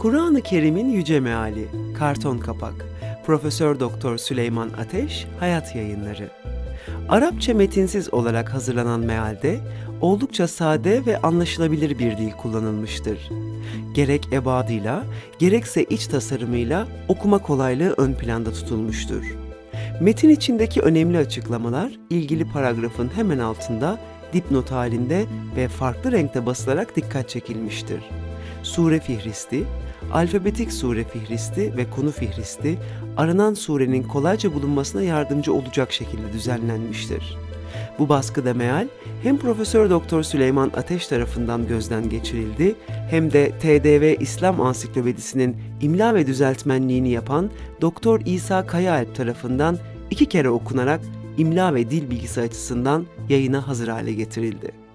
Kur'an-ı Kerim'in yüce meali, karton kapak, Profesör Doktor Süleyman Ateş, Hayat Yayınları. Arapça metinsiz olarak hazırlanan mealde oldukça sade ve anlaşılabilir bir dil kullanılmıştır. Gerek ebadıyla, gerekse iç tasarımıyla okuma kolaylığı ön planda tutulmuştur. Metin içindeki önemli açıklamalar ilgili paragrafın hemen altında dipnot halinde ve farklı renkte basılarak dikkat çekilmiştir. Sure fihristi, alfabetik sure fihristi ve konu fihristi aranan surenin kolayca bulunmasına yardımcı olacak şekilde düzenlenmiştir. Bu baskıda meal hem Profesör Doktor Süleyman Ateş tarafından gözden geçirildi hem de TDV İslam Ansiklopedisi'nin imla ve düzeltmenliğini yapan Doktor İsa Kayaalp tarafından iki kere okunarak imla ve dil bilgisi açısından yayına hazır hale getirildi.